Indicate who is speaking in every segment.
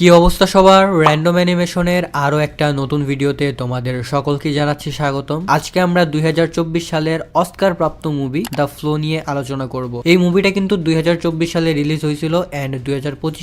Speaker 1: কি অবস্থা সবার? র্যান্ডম অ্যানিমেশনের আরও একটা নতুন ভিডিওতে তোমাদের সকলকে জানাচ্ছি স্বাগতম। আজকে আমরা দুই হাজার চব্বিশ সালের অস্কার প্রাপ্ত মুভি দ্য ফ্লো নিয়ে আলোচনা করব। এই মুভিটা কিন্তু দুই হাজার চব্বিশ সালে রিলিজ হয়েছিল এন্ড দুই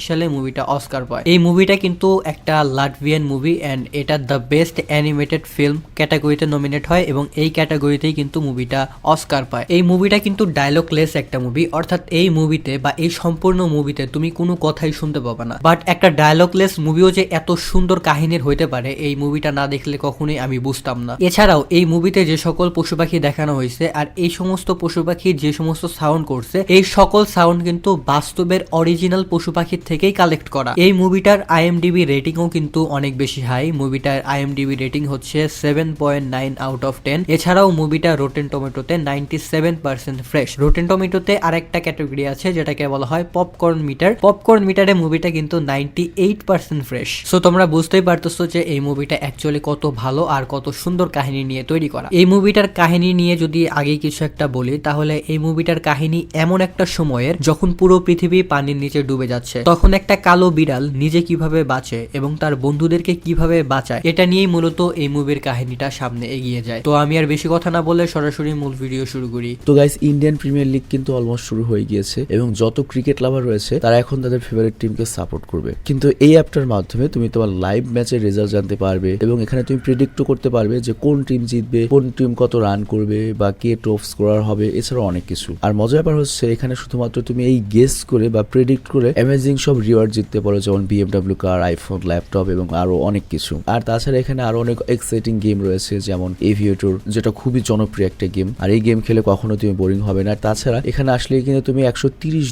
Speaker 1: সালে মুভিটা অস্কার পায়। এই মুভিটা কিন্তু একটা লাটভিয়ান মুভি অ্যান্ড এটা দ্য বেস্ট অ্যানিমেটেড ফিল্ম ক্যাটাগরিতে নমিনেট হয় এবং এই ক্যাটাগরিতেই কিন্তু মুভিটা অস্কার পায়। এই মুভিটা কিন্তু ডায়লগ লেস একটা মুভি অর্থাৎ এই মুভিতে বা এই সম্পূর্ণ মুভিতে তুমি কোনো কথাই শুনতে পাবে না। বাট একটা ডায়লগলেস মুভিও যে এত সুন্দর কাহিনীর হইতে পারে, এই মুভিটা না দেখলে কখনোই আমি বুঝতাম না। এছাড়াও, এই মুভিতে যে সকল পশু পাখি দেখানো হয়েছে আর এই সমস্ত পশু পাখি যে সমস্ত সাউন্ড করছে, এই সকল সাউন্ড কিন্তু বাস্তবের অরিজিনাল পশু পাখির থেকেই কালেক্ট করা। এই মুভিটার আইএমডিবি রেটিংও কিন্তু অনেক বেশি হাই মুভিটার আইএমডিবি রেটিং হচ্ছে seven point nine out of ten এছাড়াও মুভিটা রোটেন টমেটোতে ninety seven percent fresh rotten টমেটোতে আরেকটা ক্যাটাগরি আছে, যেটাকে বলা হয় পপকর্ন মিটার পপকর্ন মিটারে মুভিটা কিন্তু ninety eight percent fresh so তোমরা বুঝতেই পারতেছো যে এই মুভিটা অ্যাকচুয়ালি কত ভালো আর কত সুন্দর কাহিনী নিয়ে তৈরি করা। এই মুভিটার কাহিনী নিয়ে যদি আগে কিছু একটা বলি, তাহলে এই মুভিটার কাহিনী এমন একটা সময়ের যখন পুরো পৃথিবী পানির নিচে ডুবে যাচ্ছে। তখন একটা কালো বিড়াল নিজে কীভাবে বাঁচে এবং তার বন্ধুদেরকে কীভাবে বাঁচায়, এটা নিয়েই মূলত এই মুভির কাহিনীটা সামনে এগিয়ে যায়। তো আমি আর বেশি কথা না বলে সরাসরি মূল ভিডিও শুরু করি।
Speaker 2: তো গাইস ইন্ডিয়ান প্রিমিয়ার লিগ কিন্তু অলমোস্ট শুরু হয়ে গিয়েছে এবং যত ক্রিকেট লাভার রয়েছে, তারা এখন তাদের ফেভারিট টিমকে সাপোর্ট করবে। কিন্তু এই অ্যাপটার মাধ্যমে তুমি তোমার লাইভ ম্যাচের রেজাল্ট জানতে পারবে এবং এখানে তুমি প্রেডিক্টও করতে পারবে যে কোন টিম জিতবে, কোন টিম কত রান করবে বা কে টপ স্কোরার হবে, এছাড়াও অনেক কিছু। আর মজার ব্যাপার হচ্ছে এখানে শুধুমাত্র তুমি এই গেস করে বা প্রেডিক্ট করে অ্যামেজিং সব রিওয়ার্ড জিততে পারো, যেমন বিএমডাব্লিউ কার আইফোন ল্যাপটপ এবং আরও অনেক কিছু। আর তাছাড়া এখানে আরও অনেক এক্সাইটিং গেম রয়েছে, যেমন এভিয়েটর যেটা খুবই জনপ্রিয় একটা গেম আর এই গেম খেলে কখনো তুমি বোরিং হবে না। তাছাড়া এখানে আসলে কিন্তু তুমি একশো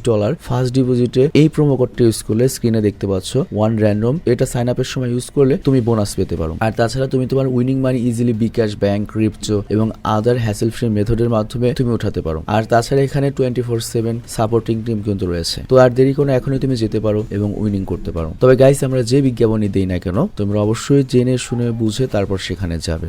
Speaker 2: ডলার ফার্স্ট ডিপোজিটে এই প্রোমো কোডটা ইউজ করলে স্ক্রিনে দেখতে পাচ্ছ ওয়ান র্যান্ডম এটা সাইন আপের সময় ইউজ করলে তুমি বোনাস পেতে পারো। আর তাছাড়া তুমি তোমার winning money easily bKash bank crypto এবং আদার হ্যাসেল ফ্রি মেথডের মাধ্যমে তুমি উঠাতে পারো। আর তাছাড়া এখানে twenty four seven supporting team কিন্তু রয়েছে। তো আর দেরি কোনো এখনই তুমি যেতে পারো এবং উইনিং করতে পারো। তবে গাইস আমরা যে বিজ্ঞাপনই দিই না কেন, তোমরা অবশ্যই জেনে, শুনে, বুঝে তারপর সেখানে যাবে।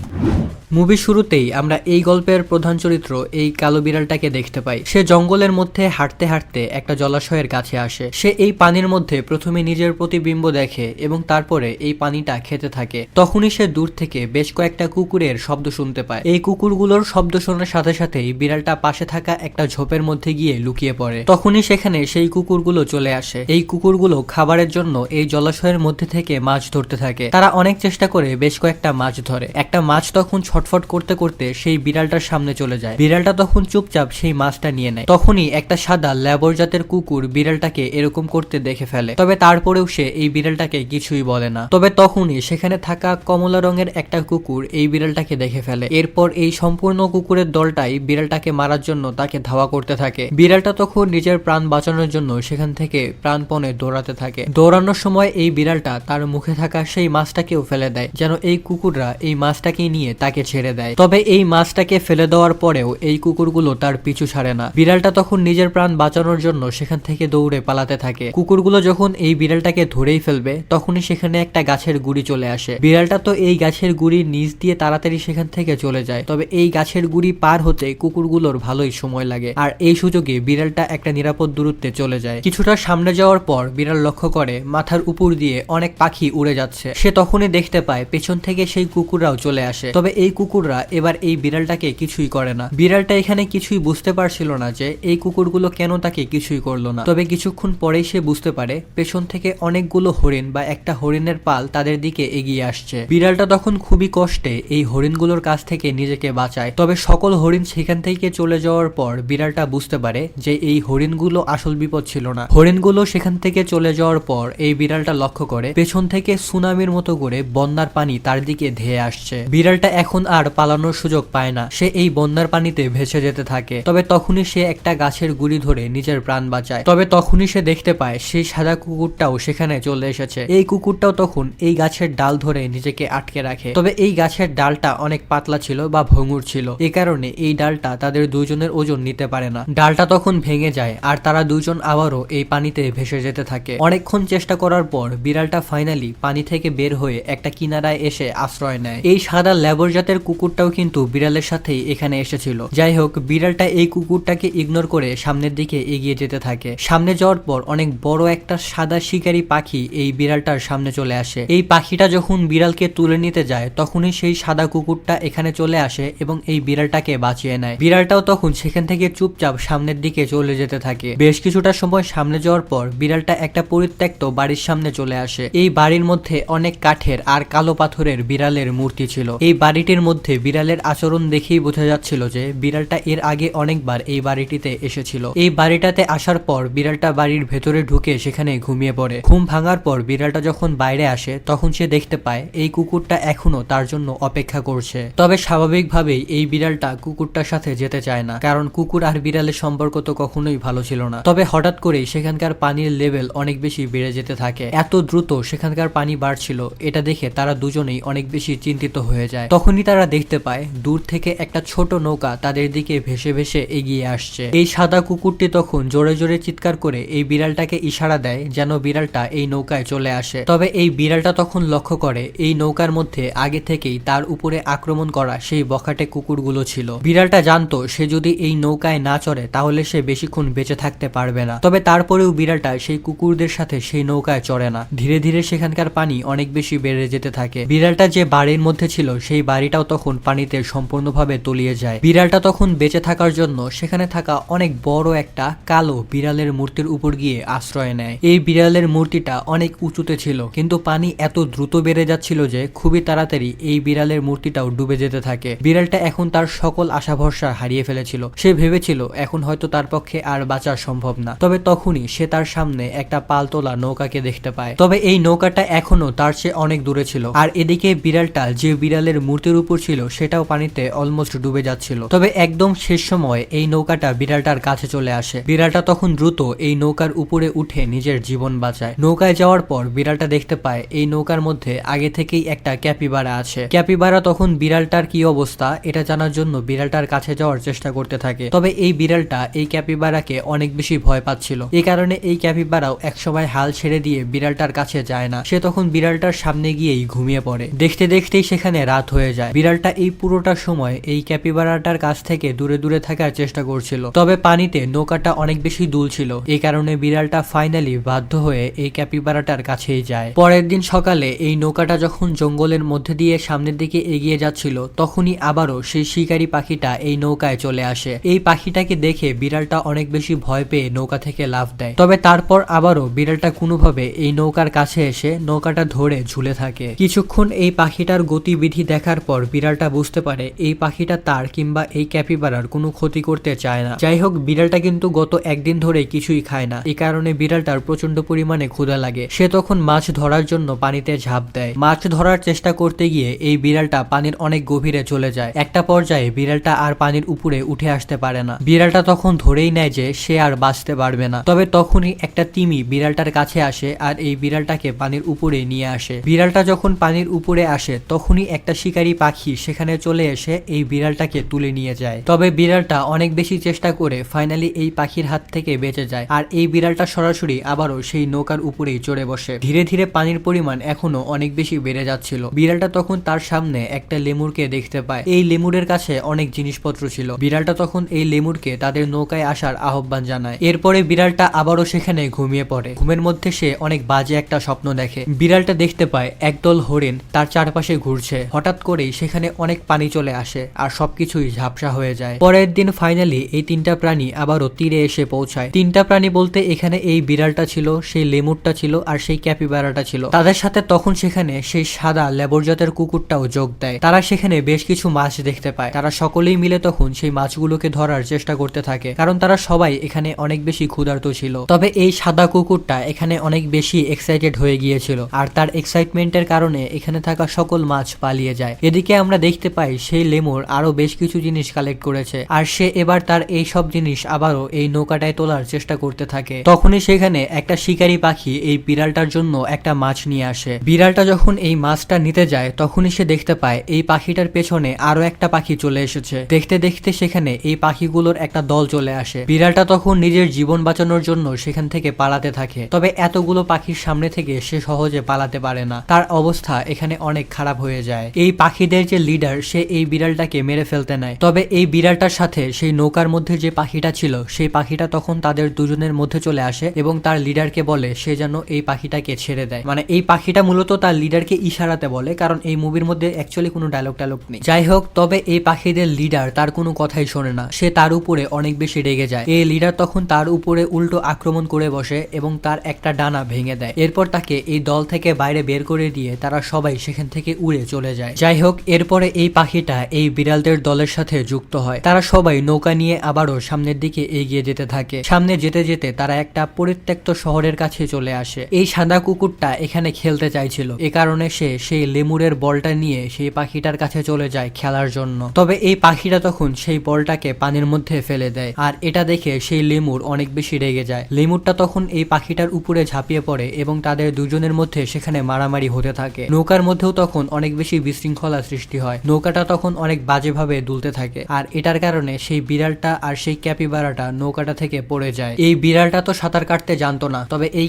Speaker 1: মুভি শুরুতেই আমরা এই গল্পের প্রধান চরিত্র, এই কালো বিড়ালটাকে দেখতে পাই। সে জঙ্গলের মধ্যে হাঁটতে হাঁটতে একটা জলাশয়ের কাছে আসে। সে এই পানির মধ্যে প্রথমে নিজের প্রতিবিম্ব দেখে এবং তারপরে এই পানিটা খেতে থাকে। তখনই সে দূর থেকে বেশ কয়েকটা কুকুরের শব্দ শুনতে পায়। এই কুকুরগুলোর শব্দ শোনার সাথে সাথেই বিড়ালটা পাশে থাকা একটা ঝোপের মধ্যে গিয়ে লুকিয়ে পড়ে। তখনই সেখানে সেই কুকুরগুলো চলে আসে। এই কুকুরগুলো খাবারের জন্য এই জলাশয়ের মধ্যে থেকে মাছ ধরতে থাকে। তারা অনেক চেষ্টা করে বেশ কয়েকটা মাছ ধরে। একটা মাছ তখন ছটফট করতে করতে সেই বিড়ালটার সামনে চলে যায়। বিড়ালটা তখন চুপচাপ সেই মাছটা নিয়ে নেয়। তখনই একটা সাদা ল্যাবর জাতের কুকুর বিড়ালটাকে এরকম করতে দেখে ফেলে। তবে তারপরেও সে এই বিড়ালটাকে কিছুই বলে না। তবে তখনই সেখানে থাকা কমলা রঙের একটা কুকুর এই বিড়ালটাকে দেখে ফেলে। এরপর এই সম্পূর্ণ কুকুরের দলটাই বিড়ালটাকে মারার জন্য তাকে ধাওয়া করতে থাকে। বিড়ালটা তখন নিজের প্রাণ বাঁচানোর জন্য সেখান থেকে প্রাণপণে দৌড়াতে থাকে। দৌড়ানোর সময় এই বিড়ালটা তার মুখে থাকা সেই মাছটাকেও ফেলে দেয়, যেন এই কুকুররা এই মাছটাকে নিয়ে তাকে ছেড়ে দেয়। তবে এই মাছটাকে ফেলে দেওয়ার পরেও এই কুকুরগুলো তার পিছু ছাড়ে না। বিড়ালটা তখন নিজের প্রাণ বাঁচানোর জন্য সেখান থেকে দৌড়ে পালাতে থাকে। কুকুরগুলো যখন এই বিড়ালটাকে ধরেই ফেলবে, তখনই সেখানে একটা গাছের গুড়ি চলে আসে। বিড়ালটা তো এই গাছের গুড়ির নিচ দিয়ে তাড়াতাড়ি সেখান থেকে চলে যায়। তবে এই গাছের গুড়ি পার হতে কুকুরগুলোর ভালোই সময় লাগে। আর এই সুযোগে বিড়ালটা একটা নিরাপদ দূরত্বে চলে যায়। কিছুটা সামনে যাওয়ার পর বিড়াল লক্ষ্য করে, মাথার উপর দিয়ে অনেক পাখি উড়ে যাচ্ছে। সে তখনই দেখতে পায়, পেছন থেকে সেই কুকুররাও চলে আসে। তবে এই কুকুররা এবার এই বিড়ালটাকে কিছুই করে না। বিড়ালটা এখানে কিছুই বুঝতে পারছিল না যে এই কুকুরগুলো কেন তাকে কিছুই করল না। তবে কিছুক্ষণ পরেই সে বুঝতে পারে, পেছন থেকে অনেকগুলো হরিণ বা একটা হরিণের পাল তাদের দিকে এগিয়ে আসছে। বিড়ালটা তখন খুবই কষ্টে এই হরিণগুলোর কাছ থেকে নিজেকে বাঁচায়। তবে সকল হরিণ সেখান থেকে চলে যাওয়ার পর বিড়ালটা বুঝতে পারে যে এই হরিণগুলো আসল বিপদ ছিল না। হরিণগুলো সেখান থেকে চলে যাওয়ার পর এই বিড়ালটা লক্ষ্য করে পেছন থেকে সুনামির মতো করে বন্যার পানি তার দিকে ধেয়ে আসছে। বিড়ালটা এখন আর পালানোর সুযোগ পায় না। সে এই বন্যার পানিতে ভেসে যেতে থাকে। তবে তখনই সে একটা গাছের গুড়ি ধরে নিজের প্রাণ বাঁচায়। তবে তখনই সে দেখতে পায় সেই সাদা কুকুরটাও সেখানে চলে এসেছে। এই কুকুরটাও তখন এই গাছের ডাল ধরে নিজেকে আটকে রাখে। তবে এই গাছের ডালটা অনেক পাতলা ছিল বা ভঙ্গুর ছিল। এ কারণে এই ডালটা তাদের দুজনের ওজন নিতে পারে না। ডালটা তখন ভেঙে যায় আর তারা দুজন আবারও এই পানিতে ভেসে যেতে থাকে। অনেকক্ষণ চেষ্টা করার পর বিড়ালটা ফাইনালি পানি থেকে বের হয়ে একটা কিনারায় এসে আশ্রয় নেয়। এই সাদা ল্যাবর জাতের কুকুরটাও কিন্তু বিড়ালের সাথেই এখানে এসেছিল। যাই হোক, বিড়ালটা এই কুকুরটাকে ইগনোর করে সামনের দিকে এগিয়ে যেতে থাকে। সামনে যাওয়ার পর অনেক বড় একটা সাদা শিকারী পাখি এই বিড়ালটার সামনে চলে আসে। এই পাখিটা যখন বিড়ালকে তুলে নিতে যায়, তখনই সেই সাদা কুকুরটা এখানে চলে আসে এবং এই বিড়ালটাকে বাঁচিয়ে নেয়। বিড়ালটাও তখন সেখান থেকে চুপচাপ সামনের দিকে চলে যেতে থাকে। বেশ কিছুটা সময় সামনে যাওয়ার পর বিড়ালটা একটা পরিত্যক্ত বাড়ির সামনে চলে আসে। এই বাড়ির মধ্যে অনেক কাঠের আর কালো পাথরের বিড়ালের মূর্তি ছিল। এই বাড়িটির মধ্যে বিড়ালের আচরণ দেখেই বোঝা যাচ্ছিল যে বিড়ালটা এর আগে অনেকবার এই বাড়িটিতে এসেছিল। এই বাড়িটাতে আসার পর বিড়ালটা বাড়ির ভেতরে ঢুকে সেখানে ঘুমিয়ে পড়ে। ঘুম ভাঙার পর বিড়ালটা যখন বাইরে আসে, তখন সে দেখতে পায় এই কুকুরটা এখনও তার জন্য অপেক্ষা করছে। তবে স্বাভাবিকভাবেই এই বিড়ালটা কুকুরটার সাথে যেতে চায় না, কারণ কুকুর আর বিড়ালের সম্পর্ক তো কখনোই ভালো ছিল না। তবে হঠাৎ করেই সেখানকার পানির লেভেল অনেক বেশি বেড়ে যেতে থাকে। এত দ্রুত সেখানকার পানি বাড়ছিল, এটা দেখে তারা দুজনেই অনেক বেশি চিন্তিত হয়ে যায়। তখনই তারা দেখতে পায়, দূর থেকে একটা ছোট নৌকা তাদের দিকে ভেসে ভেসে এগিয়ে আসছে। এই সাদা কুকুরটি তখন জোরে জোরে চিৎকার করে এই বিড়ালটাকে ইশারা দেয়, যেন বিড়ালটা এই নৌকায় চলে আসে। তবে এই বিড়ালটা তখন লক্ষ্য করে, এই নৌকার মধ্যে আগে থেকেই তার উপরে আক্রমণ করা সেই বখাটে কুকুরগুলো ছিল। বিড়ালটা জানতো, সে যদি এই নৌকায় না চড়ে, তাহলে সে বেশিক্ষণ বেঁচে থাকতে পারবে না। তবে তারপরেও বিড়ালটা সেই কুকুরদের সাথে সেই নৌকায় চড়ে না। ধীরে ধীরে সেখানকার পানি অনেক বেশি বেড়ে যেতে থাকে। বিড়ালটা যে বাড়ির মধ্যে ছিল, সেই বাড়িটাও তখন পানিতে সম্পূর্ণভাবে তলিয়ে যায়। বিড়ালটা তখন বেঁচে থাকার জন্য সেখানে থাকা অনেক বড় একটা কালো বিড়ালের মূর্তির উপর গিয়ে আশ্রয় নেয়। এই বিড়ালের মূর্তিটা অনেক উঁচুতে ছিল, কিন্তু পানি এত দ্রুত বেড়ে যাচ্ছিল যে খুবই তাড়াতাড়ি এই বিড়ালের মূর্তিটাও ডুবে যেতে থাকে। বিড়ালটা এখন তার সকল আশা ভরসা হারিয়ে ফেলেছিল। সে ভেবেছিল, এখন হয়তো তার পক্ষে আর বাঁচা সম্ভব না। তবে তখনই সে তার সামনে একটা পালতোলা নৌকাকে দেখতে পায়। তবে এই নৌকাটা এখনও তার চেয়ে অনেক দূরে ছিল। আর এদিকে বিড়ালটা যে বিড়ালের মূর্তির উপর ছিল, সেটাও পানিতে অলমোস্ট ডুবে যাচ্ছিল। তবে একদম শেষ সময় এই নৌকাটা বিড়ালটার কাছে চলে আসে। বিড়ালটা তখন দ্রুত এই নৌকার উপরে উঠে নিজের জীবন বাঁচায়। নৌকায় যাওয়ার পর বিড়ালটা দেখতে পায় এই নৌকার মধ্যে আগে থেকেই একটা ক্যাপিবারা আছে। ক্যাপিবারা তখন বিড়ালটার কি অবস্থা এটা জানার জন্য বিড়ালটার কাছে যাওয়ার চেষ্টা করতে থাকে। তবে এই বিড়ালটা এই ক্যাপিবারাকে অনেক বেশি ভয় পাচ্ছিল। এই কারণে এই ক্যাপিবারাও একসময় হাল ছেড়ে দিয়ে বিড়ালটার কাছে যায় না। সে তখন বিড়ালটার সামনে গিয়েই ঘুমিয়ে পড়ে। দেখতে দেখতেই সেখানে রাত হয়ে যায়। বিড়ালটা এই পুরোটা সময় এই ক্যাপিবারাটার কাছ থেকে দূরে দূরে থাকার চেষ্টা করছিল। তবে পানিতে নৌকাটা অনেক বেশি দুল ছিল। এই কারণে বিড়ালটা ফাইনালি বাধ্য হয়ে এই ক্যাপিবারাটার কাছেই যায়। পরের দিন সকালে এই নৌকাটা যখন জঙ্গলের মধ্যে দিয়ে সামনের দিকে এগিয়ে যাচ্ছিল, তখনই আবারও সেই শিকারী পাখিটা এই নৌকায় চলে আসে। এই পাখিটাকে দেখে বিড়ালটা অনেক বেশি ভয় পেয়ে নৌকা থেকে লাফ দেয়। তবে তারপর আবারও বিড়ালটা কোনোভাবে এই নৌকার কাছে এসে নৌকাটা ধরে ঝুলে থাকে। কিছুক্ষণ এই পাখিটার গতিবিধি দেখার পর বিড়ালটা বুঝতে পারে এই পাখিটা তার কিংবা এই ক্যাপিবারার কোনো ক্ষতি করতে চায় না। যাই হোক, বিড়ালটা কিন্তু গত একদিন ধরে কিছুই খায় না। এই কারণে বিড়ালটার প্রচণ্ড পরিমাণে ক্ষুধা লাগে। সে তখন মাছ ধরার জন্য পানিতে ঝাঁপ দেয়। মাছ ধরার চেষ্টা করতে গিয়ে এই বিড়ালটা পানির অনেক গভীরে চলে যায়। একটা পর্যায়ে বিড়ালটা আর পানির উপরে উঠে আসতে পারে না। বিড়ালটা তখন ধরেই নেয় যে সে আর বাঁচতে পারবে না। তবে তখনই একটা তিমি বিড়ালটার কাছে আসে আর এই বিড়ালটাকে পানির উপরে নিয়ে আসে। বিড়ালটা যখন পানির উপরে আসে, তখনই একটা শিকারী পাখি সেখানে চলে এসে এই বিড়ালটাকে তুলে নিয়ে যায়। তবে বিড়ালটা অনেক বেশি চেষ্টা করে ফাইনালি এই পাখির হাত থেকে বেঁচে যায়। আর এই বিড়ালটা সরাসরি আবারও সেই নৌকার উপরেই চড়ে বসে। ধীরে ধীরে পানির পরিমাণ এখনও অনেক বেশি বেড়ে যাচ্ছিল। বিড়ালটা তখন তার সামনে একটা লেমুরকে দেখতে পায়। এই লেমুরের কাছে অনেক জিনিসপত্র ছিল। বিড়ালটা তখন এই লেমুরকে তাদের নৌকায় আসার আহ্বান জানায়। এরপরে বিড়ালটা আবারও সেখানে ঘুমিয়ে পড়ে। ঘুমের মধ্যে সে অনেক বাজে একটা স্বপ্ন দেখে। বিড়ালটা দেখতে পায় একদল হরিণ তার চারপাশে ঘুরছে। হঠাৎ করেই সেখানে অনেক পানি চলে আসে আর সবকিছুই ঝাপসা হয়ে যায়। পরের দিন ফাইনালি এই তিনটা প্রাণী আবারও তীরে এসে পৌঁছায়। তিনটা প্রাণী বলতে এখানে এই বিড়ালটা ছিল, সেই লেমুরটা ছিল আর সেই ক্যাপিবারাটা ছিল। তাদের সাথে তখন সেখানে সেই সাদা লেবর জাতের কুকুরটাও যোগ দেয়। তারা সেখানে বেশ কিছু মাছ দেখতে পায়। তারা সকলেই মিলে তখন সেই মাছগুলোকে ধরার চেষ্টা করতে থাকে, কারণ তারা সবাই এখানে অনেক বেশি ক্ষুধার্ত ছিল। তবে এই সাদা কুকুরটা এখানে অনেক বেশি এক্সাইটেড হয়ে গিয়েছিল, আর তার এক্সাইটমেন্টের কারণে এখানে থাকা সকল মাছ পালিয়ে যায়। এদিকে আমরা দেখতে পাই সেই লেমুর আরও বেশ কিছু জিনিস কালেক্ট করেছে, আর সে এবার তার এই সব জিনিস আবারও এই নৌকাটায় তোলার চেষ্টা করতে থাকে। তখনই সেখানে একটা শিকারী পাখি এই বিড়ালটার জন্য একটা মাছ নিয়ে আসে। বিড়ালটা যখন এই মাছটা নিতে যায়, তখনই সে দেখতে পায় এই পাখিটার পেছনে আরও একটা পাখি চলে এসেছে। দেখতে দেখতে সেখানে এই পাখিগুলোর একটা দল চলে আসে। বিড়ালটা তখন নিজের জীবন বাঁচানোর জন্য সেখান থেকে পালাতে থাকে। তবে এতগুলো পাখির সামনে থেকে সে সহজে পালাতে পারে না। তার অবস্থা এখানে অনেক খারাপ হয়ে যায়। এই পাখিদের যে লিডার, সে এই বিড়ালটাকে মেরে ফেলতে নেয়। তবে এই বিড়ালটার সাথে সেই নৌকার মধ্যে যে পাখিটা ছিল, সেই পাখিটা তখন তাদের দুজনের মধ্যে চলে আসে এবং তার লিডারকে বলে, সে যেন এই পাখিটাকে ছেড়ে দেয়। মানে এই পাখিটা মূলত তার লিডারকে ইশারাতে বলে, কারণ এই মুভির মধ্যে অ্যাকচুয়ালি কোনো ডায়লগ টায়লগ নেই। যাই হোক, তবে এই পাখিদের লিডার তার কোনো কথাই শোনে না। সে তার উপরে অনেক বেশি রেগে যায়। এই লিডার তখন তার উপরে উল্টো আক্রমণ করে বসে এবং তার একটা ডানা ভেঙে দেয়। এরপর তাকে এই দল থেকে বাইরে বের করে দিয়ে তারা সবাই সেখান থেকে উড়ে চলে যায়। যাই হোক, এরপরে এই পাখিটা এই বিড়ালদের দলের সাথে যুক্ত হয়। তারা সবাই নৌকা নিয়ে আবারও সামনের দিকে এগিয়ে যেতে থাকে। সামনে যেতে যেতে তারা একটা পরিত্যক্ত শহরের কাছে চলে আসে। এই সাদা কুকুরটা এখানে খেলতে চাইছিল। এ কারণে সে সেই লেমুরের বলটা নিয়ে সেই পাখিটার কাছে চলে যায় খেলার জন্য। তবে এই পাখিটা তখন সেই বলটাকে পানির মধ্যে ফেলে দেয়। আর এটা দেখে সেই লেমুর অনেক বেশি রেগে যায়। লেমুরটা তখন এই পাখিটার উপরে ঝাঁপিয়ে পড়ে এবং তাদের দুজনের মধ্যে সেখানে মারামারি হতে থাকে। নৌকার মধ্যেও তখন অনেক বেশি বিশৃঙ্খলা সৃষ্টি হয়। নৌকাটা তখন অনেক বাজেভাবে দুলতে থাকে। আর এটার কারণে সেই বিড়ালটা আর সেই ক্যাপিবারাটা নৌকাটা থেকে পড়ে যায়। এই বিড়ালটা তো সাঁতার কাটতে জানতো না। তবে এই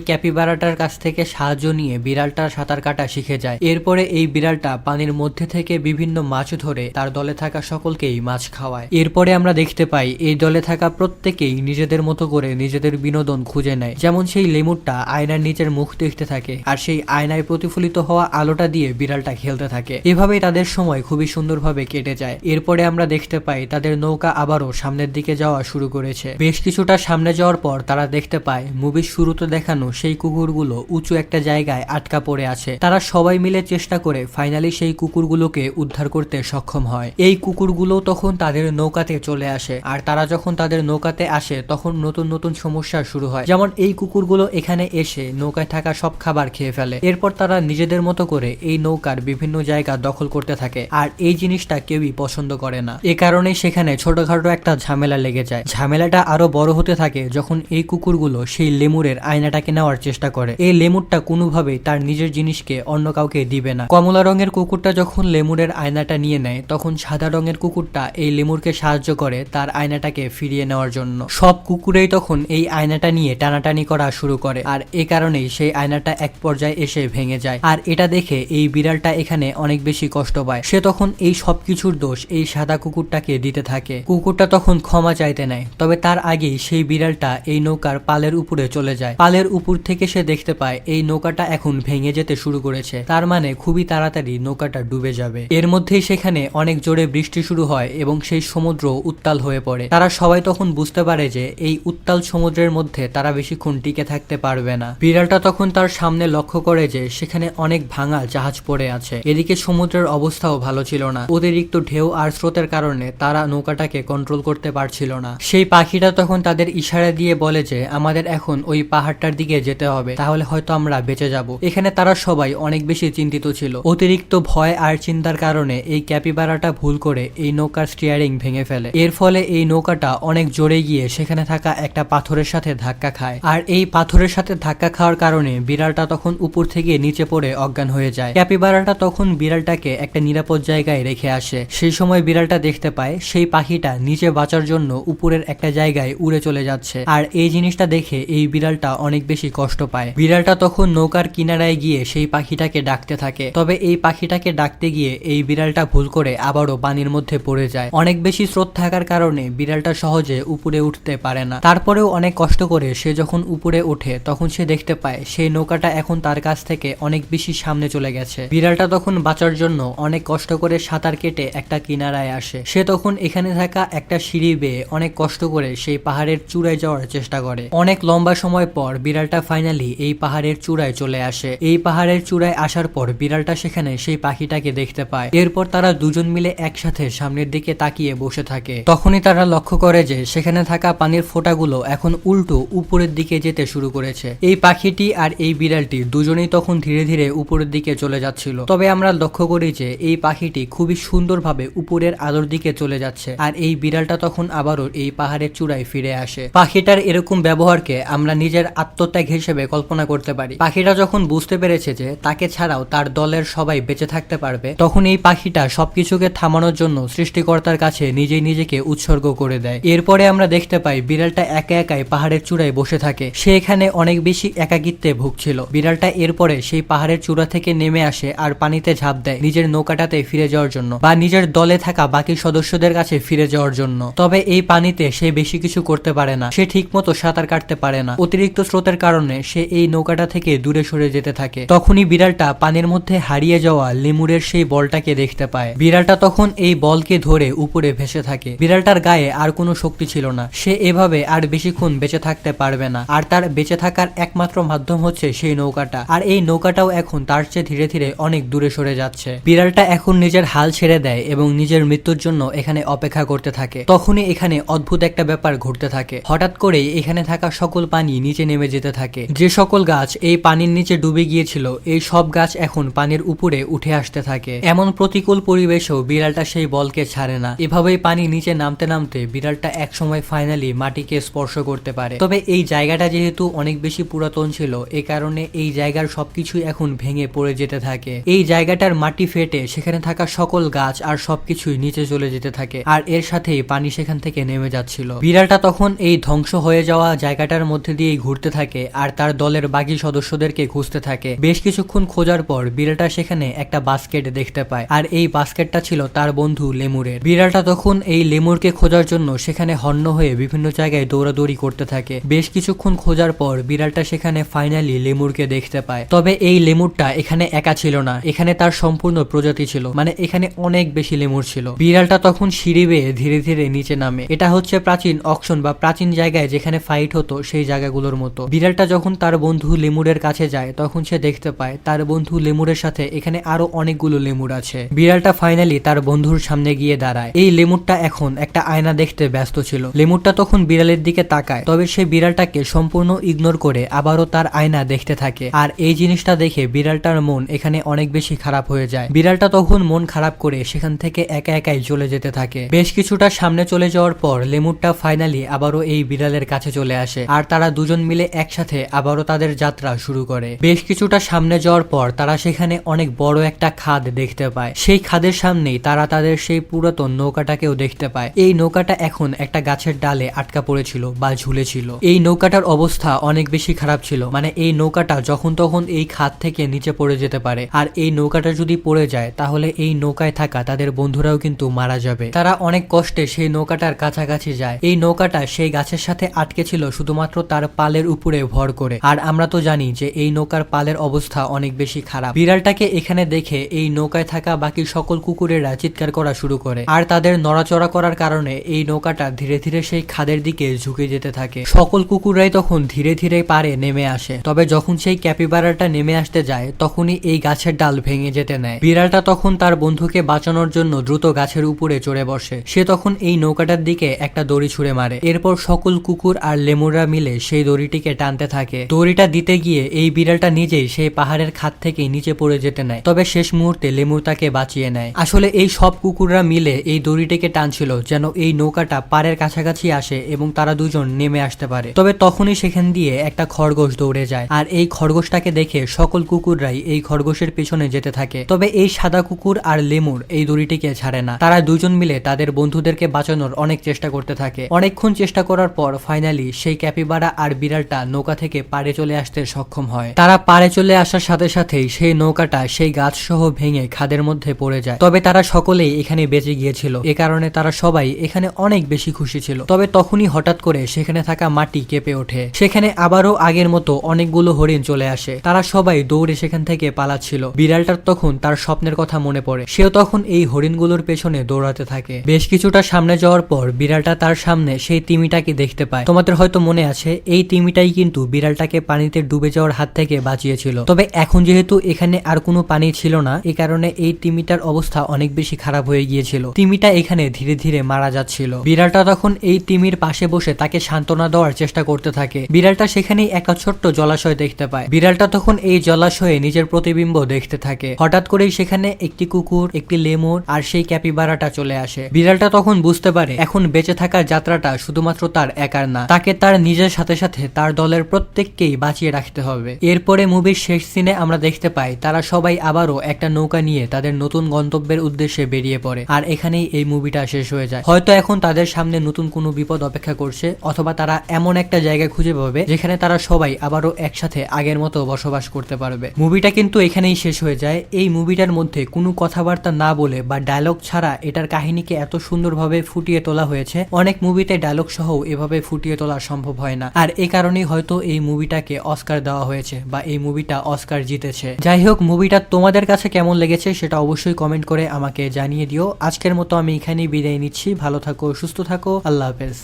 Speaker 1: ক্যাপিবারাটার কাছ থেকে সাহায্য নিয়ে বিড়ালটা সাঁতার কাটা শিখে যায়। এরপরে এই বিড়ালটা পানির মধ্যে থেকে বিভিন্ন মাছ ধরে তার দলে থাকা সকলকেই মাছ খাওয়ায়। এরপরে আমরা দেখতে পাই, এই দলে থাকা প্রত্যেকেই নিজেদের মতো করে নিজেদের বিনোদন খুঁজে নেয়। যেমন সেই লেমুরটা আয়নার নিচের মুখ দেখতে থাকে আর সেই আয়নায় প্রতিফলিত হওয়া আলোটা দিয়ে বিড়ালটা খেলতে থাকে। এভাবেই তাদের সময় খুবই সুন্দরভাবে কেটে যায়। এরপরে আমরা দেখতে পাই, তাদের নৌকা আবারও সামনের দিকে যাওয়া শুরু করেছে। বেশ কিছুটা সামনে যাওয়ার পর তারা দেখতে পায়, মুভির শুরুতে দেখানো সেই কুকুরগুলো উঁচু একটা জায়গায় আটকা পড়ে আছে। তারা সবাই মিলে চেষ্টা করে ফাইনালি সেই কুকুরগুলোকে উদ্ধার করতে সক্ষম হয়। এই কুকুরগুলো তখন তাদের নৌকাতে চলে আসে আর তারা যখন তাদের নৌকাতে আসে তখন নতুন নতুন সমস্যা শুরু হয়। যেমন এই কুকুরগুলো এখানে এসে নৌকায় থাকা সব খাবার খেয়ে ফেলে। এরপর তারা নিজেদের মতো করে এই নৌকার বিভিন্ন জায়গা দখল করতে থাকে আর এই জিনিসটা কেউই পছন্দ করে না। এ কারণে সেখানে ছোটখাটো একটা ঝামেলা লেগে যায়। ঝামেলাটা আরও বড় হতে থাকে যখন এই কুকুরগুলো সেই লেমুরের আয়নাটাকে নেওয়ার চেষ্টা করে। এই লেমুরটা কোনোভাবেই তার নিজের জিনিসকে অন্য কাউকে দিবে না। কমলা রঙের কুকুরটা যখন লেমুরের আয়নাটা নিয়ে নেয়, তখন সাদা রঙের কুকুরটা এই লেমুরকে সাহায্য করে তার আয়নাটাকে ফিরিয়ে নেওয়ার জন্য। সব কুকুরেই তখন এই আয়নাটা নিয়ে টানাটানি করা শুরু করে, আর এ কারণেই সেই আয়নাটা এক পর্যায়ে এসে ভেঙে যায়। আর এটা দেখে এই বিড়ালটা এখানে অনেক বেশি কষ্ট পায়। সে তখন এই সব কিছুর দোষ এই সাদা কুকুরটাকে দিতে থাকে। কুকুরটা তখন ক্ষমা চাইতে নেয়, তবে তার আগেই সেই বিড়ালটা এই নৌকার পালের উপরে চলে যায়। পালের উপর থেকে সে দেখতে পায়, এই নৌকাটা এখন ভেঙে যেতে শুরু করেছে। তার মানে খুবই তাড়াতাড়ি নৌকাটা ডুবে যাবে। এর মধ্যেই সেখানে অনেক জোরে বৃষ্টি শুরু হয় এবং সেই সমুদ্র উত্তাল হয়ে পড়ে। তারা সবাই তখন বুঝতে পারে যে, এই উত্তাল সমুদ্রের মধ্যে তারা বেশিক্ষণ টিকে থাকতে পারবে না। বিড়ালটা তখন তার সামনে লক্ষ্য করে যে, সেখানে অনেক ভাঙা জাহাজ পড়ে আছে। এদিকে সমুদ্রের অবস্থাও ভালো ছিল না। অতিরিক্ত ঢেউ আর স্রোতের কারণে তারা নৌকাটাকে কন্ট্রোল করতে পারছিল না। সেই পাখিটা তখন তাদের ইশারা দিয়ে বলে যে, আমাদের এখন ওই পাহাড়টার দিকে যেতে হবে। তাহলে হয়তো আমরা বেঁচে যাব। এখানে তারা সবাই অনেক বেশি চিন্তিত ছিল। অতিরিক্ত ভয় আর চিন্তার কারণে এই ক্যাপিবারাটা ভুল করে এই নৌকার স্টিয়ারিং ভেঙে ফেলে। এর ফলে এই নৌকাটা অনেক জোরে গিয়ে সেখানে থাকা একটা পাথরের সাথে ধাক্কা খায়। আর এই পাথরের সাথে ধাক্কা খাওয়ার কারণে বিড়ালটা তখন উপর থেকে নিচে পড়ে অজ্ঞান হয়ে যায়। ক্যাপিবারাটা তখন বিড়ালটাকে একটা নিরাপদ জায়গায় রেখে আসে। সেই সময় বিড়ালটা দেখতে পায় সেই পাখিটা নিচে বাঁচার জন্য উপরের একটা জায়গায় উড়ে চলে যাচ্ছে। আর এই জিনিসটা দেখে এই বিড়ালটা অনেক বেশি কষ্ট পায়। বিড়ালটা তখন নৌকার কিনারায় গিয়ে সেই পাখিটাকে ডাকতে থাকে। তবে এই পাখিটাকে ডাকতে গিয়ে এই বিড়ালটা ভুল করে আবারও পানির মধ্যে পড়ে যায়। অনেক বেশি স্রোত থাকার কারণে বিড়ালটা সহজে উপরে উঠতে পারে না। তারপরেও অনেক কষ্ট করে সে যখন উপরে ওঠে, তখন সে দেখতে পায় সেই নৌকাটা এখন তার কাছ থেকে অনেক বেশি সামনে চলে গেছে। বিড়ালটা তখন বাঁচার জন্য অনেক কষ্ট করে সাঁতার কেটে একটা কিনারায় আসে। সে তখন এখানে থাকা একটা সিঁড়ি বেয়ে অনেক কষ্ট করে সেই পাহাড়ের চূড়ায় যাওয়ার চেষ্টা করে। অনেক লম্বা সময় পর বিড়ালটা ফাইনালি এই পাহাড়ের চূড়ায় চলে আসে। এই পাহাড়ের চূড়ায় আসার পর বিড়ালটা সেখানে সেই পাখিটাকে দেখতে পায়। এরপর তারা দুজন মিলে একসাথে সামনের দিকে তাকিয়ে বসে থাকে। তখনই তারা লক্ষ্য করে যে সেখানে থাকা পানির ফোঁটাগুলো এখন উল্টো উপরের দিকে যেতে শুরু করেছে। এই পাখিটি আর এই বিড়ালটি দুজনেই তখন ধীরে ধীরে উপরের দিকে চলে যাচ্ছিল। তবে আমরা লক্ষ্য করি যে এই পাখিটি খুবই সুন্দরভাবে উপরের আলোর দিকে চলে যাচ্ছে আর এই বিড়ালটা তখন আবারও এই পাহাড়ের চূড়ায় ফিরে আসে। পাখিটার এরকম ব্যবহারকে আমরা নিজের আত্মত্যাগ হিসেবে কল্পনা করতে পারি। পাখিটা যখন বুঝতে পেরেছে যে তাকে ছাড়াও তার দলের সবাই বেঁচে থাকতে পারবে, তখন এই পাখিটা সবকিছুকে থামানোর জন্য সৃষ্টিকর্তার কাছে নিজেই নিজেকে উৎসর্গ করে দেয়। এরপরে আমরা দেখতে পাই বিড়ালটা একা একাই পাহাড়ের চূড়ায় বসে থাকে। সে এখানে অনেক বেশি একাকিত্বে ভুগছিল। বিড়ালটা এরপরে সেই পাহাড়ের চূড়া থেকে নেমে আসে আর পানিতে ঝাঁপ দেয় নিজের নৌকাটাতে ফিরে যাওয়ার জন্য বা নিজের দলে থাকা বাকি সদস্যদের কাছে ফিরে যাওয়ার জন্য। তবে এই পানিতে সে বেশি কিছু করতে পারে না। সে ঠিকমতো সাঁতার কাটতে পারে না। অতিরিক্ত স্রোতের কারণে সে এই নৌকাটা থেকে দূরে সরে যেতে থাকে। তখনই বিড়ালটা পানির মধ্যে হারিয়ে যাওয়া লেমুরের সেই বলটাকে দেখতে পায়। বিড়ালটা তখন এই বলকে ধরে উপরে ভেসে থাকে। বিড়ালটার গায়ে আর কোনো শক্তি ছিল না। সে এভাবে আর বেশিক্ষণ বেঁচে থাকতে পারবে না। আর তার বেঁচে থাকার একমাত্র মাধ্যম হচ্ছে সেই নৌকাটা। আর এই নৌকাটাও এখন তার চেয়ে ধীরে ধীরে অনেক দূরে সরে যাচ্ছে। বিড়ালটা এখন নিজের হাল ছেড়ে দেয় এবং নিজের মৃত্যুর জন্য এখানে অপেক্ষা করতে থাকে। তখনই এখানে অদ্ভুত একটা ব্যাপার ঘটতে থাকে। হঠাৎ করেই এখানে থাকা সকল পানি নিচে নেমে যেতে থাকে। যে সকল গাছ এই পানির নিচে ডুবে গিয়েছিল। এই সব গাছ এখন পানির উপরে উঠে আসতে থাকে। এমন প্রতিকূল পরিবেশেও বিড়ালটা সেই বলকে ছাড়ে না। এভাবেই পানি নিচে নামতে নামতে বিড়ালটা একসময় ফাইনালি মাটিকে স্পর্শ করতে পারে। তবে এই জায়গাটা যেহেতু অনেক বেশি পুরাতন ছিল, এ কারণে এই জায়গার সবকিছু এখন ভেঙে পড়ে যেতে থাকে। এই জায়গাটার মাটি ফেটে সেখানে থাকা সকল গাছ আর সবকিছুই নিচে চলে যেতে থাকে আর এর সাথেই পানি সেখান থেকে নেমে যাচ্ছিল। বিড়ালটা তখন এই ধ্বংস হয়ে যাওয়া জায়গাটার মধ্যে দিয়েই ঘুরতে থাকে আর তার দলের বাকি সদস্যদেরকে খুঁজতে থাকে। বেশ কিছুক্ষণ খোঁজার পর বিড়ালটা সেখানে একটা বাস্কেট দেখতে পায়। আর এই বাস্কেটটা ছিল তার বন্ধু লেমুরের। বিড়ালটা তখন এই লেমুরকে খোঁজার জন্য সেখানে হন্য হয়ে বিভিন্ন জায়গায় দৌড়াদৌড়ি করতে থাকে। বেশ কিছুক্ষণ খোঁজার পর বিড়ালটা সেখানে ফাইনালি লেমুরকে দেখতে পায়। তবে এই লেমুরটা এখানে একা ছিল না। এখানে তার সম্পূর্ণ প্রজাতি ছিল। মানে এখানে অনেক বেশি লেমুর ছিল। বিড়ালটা তখন সিঁড়ি বেয়ে ধীরে ধীরে নিচে নামে। এটা হচ্ছে প্রাচীন অকশন বা প্রাচীন জায়গায় যেখানে ফাইট হতো সেই জায়গাগুলোর মতো। বিড়ালটা যখন তার বন্ধু লেমুরের কাছে যায়, তখন সে দেখতে পায় তার বন্ধু লেমুরের সাথে এখানে আরও অনেকগুলো লেমুর আছে। বিড়ালটা ফাইনালি তার বন্ধুর সামনে গিয়ে দাঁড়ায়। এই লেমুরটা এখন একটা আয়না দেখতে ব্যস্ত ছিল। লেমুরটা তখন বিড়ালের দিকে তাকায়, তবে সে বিড়ালটাকে সম্পূর্ণ ইগনোর করে আবারও তার আয়না দেখতে থাকে। আর এই জিনিসটা দেখে বিড়ালটার মন এখানে অনেক বেশি খারাপ হয়ে যায়। বিড়ালটা তখন মন খারাপ করে সেখান থেকে একা একাই চলে যেতে থাকে। বেশ কিছুটা সামনে চলে যাওয়ার পর লেমুরটা ফাইনালি আবারও এই বিড়ালের কাছে চলে আসে। আর তারা দুজন মিলে একসাথে আবারও তাদের যাত্রা শুরু করে। বেশ কিছুটা সামনে যাওয়ার পর তারা সেখানে অনেক বড় একটা খাদ দেখতে পায়। সেই খাদের সামনেই তারা তাদের সেই পুরাতন নৌকাটাকেও দেখতে পায়। এই নৌকাটা এখন একটা গাছের ডালে আটকা পড়েছিল বা ঝুলেছিল। এই নৌকাটার অবস্থা অনেক বেশি খারাপ ছিল। মানে এই নৌকাটা যখন তখন এই খাদ থেকে নিচে পড়ে যেতে পারে। আর এই নৌকাটা যদি পড়ে যায়, তাহলে এই নৌকায় থাকা তাদের বন্ধুরাও কিন্তু মারা যাবে। তারা অনেক কষ্টে সেই নৌকাটার কাছাকাছি যায়। এই নৌকাটা সেই গাছের সাথে আটকে ছিল শুধুমাত্র তার পালের উপরে ভর করে। আর আমরা তো জানি যে এই নৌকার পালের অবস্থা অনেক বেশি খারাপ। বিড়ালটাকে এখানে দেখে এই নৌকায় থাকা বাকি সকল কুকুরেরা চিৎকার করা শুরু করে। আর তাদের নড়াচড়া করার কারণে এই নৌকাটা ধীরে ধীরে সেই খাদের দিকে ঝুঁকে যেতে থাকে। সকল কুকুররাই তখন ধীরে ধীরে পারে নেমে আসে। তবে যখন সেই ক্যাপিবারাটা নেমে আসতে যায়, তখনই এই গাছের ডাল ভেঙে যেতে নেয়। বিড়ালটা তখন তার বন্ধুকে বাঁচানোর জন্য দ্রুত গাছের উপরে চড়ে বসে। সে তখন এই নৌকাটার দিকে একটা দড়ি ছুঁড়ে মারে। এরপর সকল কুকুর আর লেমুররা মিলে সেই দড়িটিকে টানতে থাকে। দড়িটা দিতে গিয়ে এই বিড়ালটা নিজেই সেই পাহাড়ের খাত থেকে নিচে পড়ে যেতে নেয়, তবে শেষ মুহূর্তে লেমুর তাকে বাঁচিয়ে নেয়। আসলে এই সব কুকুররা মিলে এই দড়িটিকে টানছিল যেন এই নৌকাটা পাড়ের কাছাকাছি আসে এবং তারা দুজন নেমে আসতে পারে। তবে তখনই সেখান দিয়ে একটা খরগোশ দৌড়ে যায় আর এই খরগোশটাকে দেখে সকল কুকুররাই এই খরগোশের পেছনে যেতে থাকে। তবে এই সাদা কুকুর আর লেমুর এই দড়িটিকে ছাড়ে না। তারা দুজন মিলে তাদের বন্ধুদেরকে বাঁচানোর অনেক চেষ্টা করতে থাকে। অনেকক্ষণ চেষ্টা করার পর ফাইনালি সেই ক্যাপিবারা আর বিড়ালটা নৌকা থেকে পাড়ে চলে আসতে সক্ষম হয়। তারা পাড়ে চলে আসার সাথে সাথেই সেই নৌকাটা সেই গাছ সহ ভেঙে খাদের মধ্যে পড়ে যায়। তবে তারা সকলেই এখানে বেঁচে গিয়েছিল। এ কারণে তারা সবাই এখানে অনেক বেশি খুশি ছিল। তবে তখনই হঠাৎ করে সেখানে থাকা মাটি কেঁপে ওঠে। সেখানে আবারও আগের মতো অনেকগুলো হরিণ চলে আসে। তারা সবাই দৌড়ে সেখান থেকে পালাচ্ছিল। বিড়ালটার তখন তার স্বপ্নের কথা মনে পড়ে। সেও তখন এই হরিণগুলোর পেছনে দৌড়াতে থাকে। বেশ কিছুটা সামনে যাওয়ার পর বিড়ালটা তার সামনে সেই তিমিটাকে দেখতে পায়। তোমাদের হয়তো মনে আছে, এই তিমিটাই কিন্তু বিড়ালটাকে পানিতে ডুবে যাওয়ার হাত থেকে বাঁচিয়েছিল। তবে এখন যেহেতু এখানে আর কোনো পানি ছিল না এই কারণে এই তিমিটার অবস্থা অনেক বেশি খারাপ হয়ে গিয়েছিল। তিমিটা এখানে ধীরে ধীরে মারা যাচ্ছিল। বিড়ালটা তখন এই তিমির পাশে বসে তাকে সান্ত্বনা দেওয়ার চেষ্টা করতে থাকে। বিড়ালটা সেখানেই একটা ছোট্ট জলাশয় দেখতে পায়। বিড়ালটা তখন এই জলাশয়ে নিজের প্রতিবিম্ব দেখতে থাকে। হঠাৎ করেই সেখানে একটি কুকুর, একটি লেমুর আর সেই ক্যাপিবারাটা চলে আসে। বিড়ালটা তখন বুঝতে পারে, এখন বেঁচে থাকার যাত্রাটা শুধুমাত্র তার একার না, তাকে তার নিজের সাথে সাথে তার দলের প্রত্যেককেই বাঁচিয়ে রাখতে হবে। এরপরে মুভির শেষ সিনে আমরা দেখতে পাই, তারা সবাই আবারও একটা নৌকা নিয়ে তাদের নতুন গন্তব্যের উদ্দেশ্যে বেরিয়ে পড়ে, আর এখানেই এই মুভিটা শেষ হয়ে যায়। হয়তো এখন তাদের সামনে নতুন কোনো বিপদ অপেক্ষা করছে, অথবা তারা এমন একটা জায়গা খুঁজে পাবে, যেখানে তারা সবাই আবারও একসাথে আগের মতো বসবাস করতে পারবে। মুভিটা কিন্তু এখানেই শেষ হয়ে যায়। এই মুভিটার মধ্যে কোনো কথাবার্তা না বলে বা ডায়লগ ছাড়া এটার কাহিনীকে এত সুন্দরভাবে ফুটিয়ে তোলা হয়েছে, অনেক মুভিতে ডায়লগ সহ এভাবে ফুটিয়ে তোলা সম্ভব হয় না। আর এই কারণেই হয়তো এই মুভিটা মুভিটাকে অস্কার দেওয়া হয়েছে বা এই মুভিটা অস্কার জিতেছে। যাই হোক মুভিটা তোমাদের কাছে কেমন লেগেছে সেটা অবশ্যই কমেন্ট করে আমাকে জানিয়ে দিও। আজকের মতো আমি এখানেই বিদায় নিচ্ছি। ভালো থাকো, সুস্থ থাকো। আল্লাহ হাফেজ।